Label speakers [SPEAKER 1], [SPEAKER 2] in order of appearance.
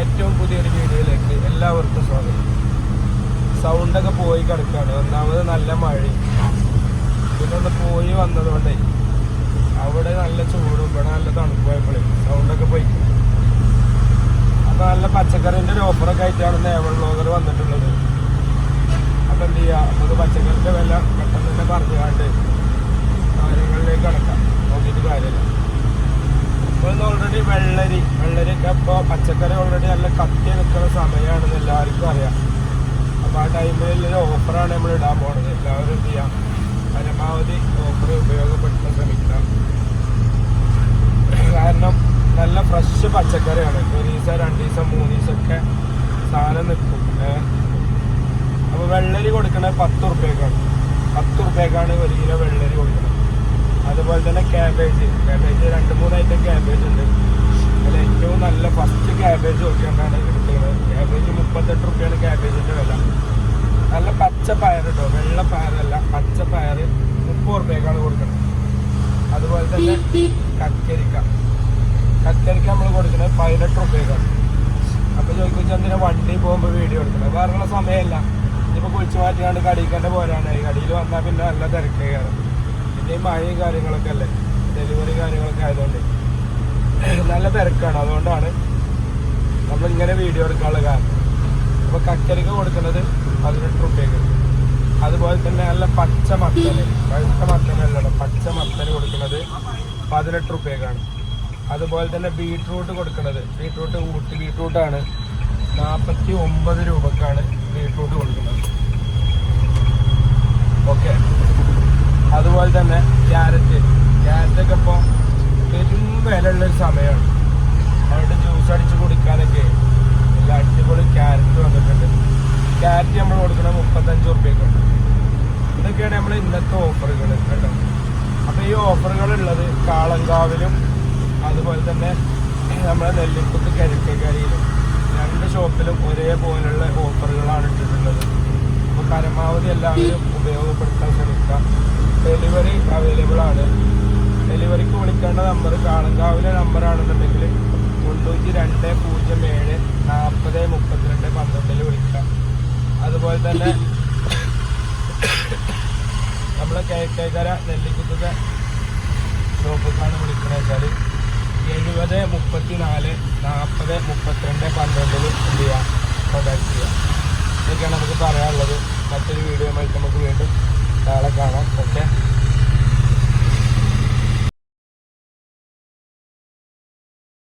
[SPEAKER 1] ഏറ്റവും പുതിയൊരു വീഡിയോയിലേക്ക് എല്ലാവർക്കും സ്വാഗതം. സൗണ്ടൊക്കെ പോയി കിടക്കുകയാണ്. ഒന്നാമത് നല്ല മഴയും. പിന്നെ ഒന്ന് പോയി വന്നതുകൊണ്ടേ അവിടെ നല്ല ചൂടും ഇവിടെ നല്ല തണുപ്പായപ്പോഴേ സൗണ്ടൊക്കെ പോയി. അപ്പം നല്ല പച്ചക്കറിന്റെ ഒരു ഓഫറൊക്കെ ആയിട്ടാണ് നേവൾ ബ്ലോഗർ വന്നിട്ടുള്ളത്. അപ്പം എന്ത് ചെയ്യുക നമുക്ക് പച്ചക്കറിന്റെ വില പെട്ടെന്ന് തന്നെ പറഞ്ഞു കണ്ട് കാര്യങ്ങളിലേക്ക് കിടക്കാം. നോക്കിയിട്ട് കാര്യമില്ല. വെള്ളരി വെള്ളരിക്ക് ഇപ്പോൾ പച്ചക്കറി ഓൾറെഡി നല്ല കത്തി നിൽക്കുന്ന സമയമാണെന്ന് എല്ലാവർക്കും അറിയാം. അപ്പോൾ ആ ടൈമിൽ ഒരു ഓഫറാണ് നമ്മൾ ഇടാൻ പോണത്. എല്ലാവരും എന്ത് ചെയ്യാം? പരമാവധി ഓഫർ ഉപയോഗപ്പെടുത്താൻ ശ്രമിക്കണം കാരണം നല്ല ഫ്രഷ് പച്ചക്കറിയാണ്. ഒരു ദിവസം രണ്ട് ദിവസം മൂന്ന് ദിവസമൊക്കെ സാധനം നിൽക്കും. അപ്പോൾ വെള്ളരി കൊടുക്കണത് പത്ത് റുപ്യക്കാണ് പത്ത് റുപ്യക്കാണ് ഒരു കിലോ വെള്ളരി കൊടുക്കുന്നത് അതുപോലെ തന്നെ ക്യാബേജ് ക്യാബേജ് രണ്ട് മൂന്ന് ഐറ്റം ക്യാബേജ് ഉണ്ട്. അതിൽ ഏറ്റവും നല്ല ഫസ്റ്റ് ക്യാബേജ് നോക്കിയാണ് എടുക്കുന്നത് ക്യാബേജ് മുപ്പത്തെട്ട് റുപ്യാണ് ക്യാബേജിന്റെ വില. നല്ല പച്ച പയർ കേട്ടോ വെള്ള പയറല്ല പച്ച പയർ മുപ്പത് റുപ്യക്കാണ് കൊടുക്കുന്നത് അതുപോലെ തന്നെ കക്കരിക്ക. കക്കരിക്ക നമ്മൾ കൊടുക്കുന്നത് പതിനെട്ട് റുപ്യക്കാണ്. അപ്പൊ ചോദിക്കുന്ന എന്തിനാ വണ്ടി പോകുമ്പോൾ വീഡിയോ എടുക്കണം വേറെ സമയമല്ല ഇപ്പൊ കുഴിച്ചു മാറ്റിയാണ്ട് കടിക്കണ്ട പോരാനായി കടിയിൽ വന്നാൽ പിന്നെ നല്ല തിരക്കേ കയറും പിന്നെ ഈ മഴയും കാര്യങ്ങളൊക്കെ അല്ലേ? ഡെലിവറി കാര്യങ്ങളൊക്കെ ആയതുകൊണ്ട്. നല്ല തിരക്കാണ്. അതുകൊണ്ടാണ് നമ്മൾ ഇങ്ങനെ വീഡിയോ എടുക്കാനുള്ള കാരണം. അപ്പൊ കക്കരിക്ക് കൊടുക്കുന്നത് പതിനെട്ട് റുപ്യക്ക്. അതുപോലെ തന്നെ നല്ല പച്ച മത്തന്. പഴുത്ത മത്തനല്ല പച്ച മത്തന് കൊടുക്കുന്നത് പതിനെട്ട് റുപ്യക്കാണ്. അതുപോലെ തന്നെ ബീട്രൂട്ട് കൊടുക്കുന്നത്. ബീട്രൂട്ട് ഊട്ടി ബീട്രൂട്ടാണ്. നാൽപ്പത്തി ഒമ്പത് രൂപക്കാണ് ബീട്രൂട്ട് കൊടുക്കുന്നത്. ഓക്കെ. അതുപോലെ തന്നെ ക്യാരറ്റ്. ക്യാരറ്റൊക്കെ ഇപ്പോൾ പെരും വിലയുള്ള ഒരു സമയമാണ്. അവരുടെ ജ്യൂസ് അടിച്ച് കുടിക്കാനൊക്കെ നല്ല അടിപൊളി ക്യാരറ്റ് വന്നിട്ടുണ്ട്. ക്യാരറ്റ് നമ്മൾ കൊടുക്കുന്നത് മുപ്പത്തഞ്ച് റുപ്യക്കുണ്ട് ഇതൊക്കെയാണ് നമ്മൾ ഇന്നത്തെ ഓഫറുകൾ കേട്ടോ. അപ്പോൾ ഈ ഓഫറുകൾ ഉള്ളത് കാളങ്കാവിലും അതുപോലെ തന്നെ നമ്മുടെ നെല്ലിക്കുത്ത് കിഴക്കേക്കരയിലും രണ്ട് ഷോപ്പിലും ഒരേപോലുള്ള ഓഫറുകളാണ് ഇട്ടിട്ടുള്ളത്. അപ്പോൾ പരമാവധി എല്ലാവരും ഉപയോഗപ്പെടുത്താൻ ശ്രമിക്കുക. ഡെലിവറി അവൈലബിൾ ആണ്. വിളിക്കേണ്ട നമ്പർ കാളങ്കാവിലെ നമ്പറാണെന്നുണ്ടെങ്കിൽ തൊണ്ണൂറ്റി രണ്ട് പൂജ്യം ഏഴ് നാൽപ്പത് മുപ്പത്തിരണ്ട് പന്ത്രണ്ടിൽ വിളിക്കാം അതുപോലെ തന്നെ നമ്മളെ കേക്കേക്കര നെല്ലിക്കുത്തത്തെ ഷോപ്പിലേക്കാണ് വിളിക്കണത് വെച്ചാൽ എഴുപത് മുപ്പത്തി നാല് നാൽപ്പത് മുപ്പത്തിരണ്ട് പന്ത്രണ്ടിൽ എന്ത് ചെയ്യാം? കോൺടാക്ട് ചെയ്യാം. ഇതൊക്കെയാണ് നമുക്ക് പറയാനുള്ളത്. മറ്റൊരു വീഡിയോ നമുക്ക് വീണ്ടും നാളെ കാണാം. ഓക്കെ?